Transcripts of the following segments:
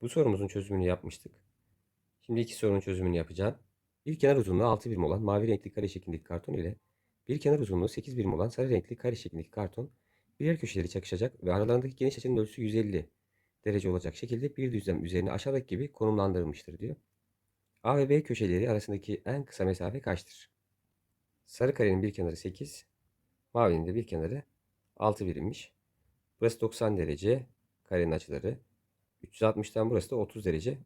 Bu sorumuzun çözümünü yapmıştık. Şimdi iki sorunun çözümünü yapacağım. Bir kenar uzunluğu 6 birim olan mavi renkli kare şeklindeki karton ile bir kenar uzunluğu 8 birim olan sarı renkli kare şeklindeki karton birer köşeleri çakışacak ve aralarındaki geniş açının ölçüsü 150 derece olacak şekilde bir düzlem üzerine aşağıdaki gibi konumlandırılmıştır diyor. A ve B köşeleri arasındaki en kısa mesafe kaçtır? Sarı karenin bir kenarı 8, mavinin de bir kenarı 6 birimmiş. Burası 90 derece, karenin açıları. 360'tan burası da 30 derece.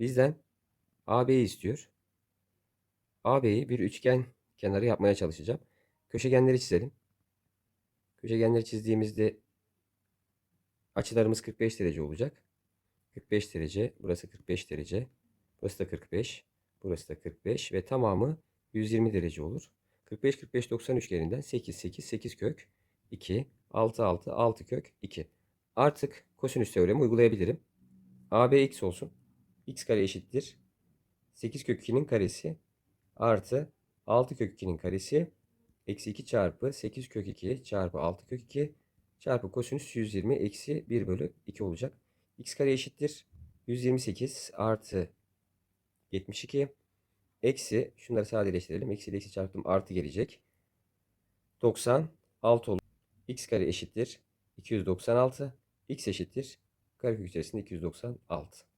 Bizden AB'yi istiyor. AB'yi bir üçgen kenarı yapmaya çalışacağım. Köşegenleri çizelim. Köşegenleri çizdiğimizde açılarımız 45 derece olacak. 45 derece, burası 45 derece. Burası da 45, burası da 45 ve tamamı 120 derece olur. 45 45 90 üçgeninden 8 8 8 kök 2 6 6 6 kök 2. Artık kosinüs teoremi uygulayabilirim. AB x olsun. x kare eşittir. 8 kök 2'nin karesi artı 6 kök 2'nin karesi eksi 2 çarpı 8 kök 2 çarpı 6 kök 2 çarpı kosinüs 120 eksi 1 bölü 2 olacak. x kare eşittir. 128 artı 72 eksi şunları sadeleştirelim. Eksi ile eksi çarptım artı gelecek. 96 olur. x kare eşittir. 296 x eşittir. Karekök içerisinde 296.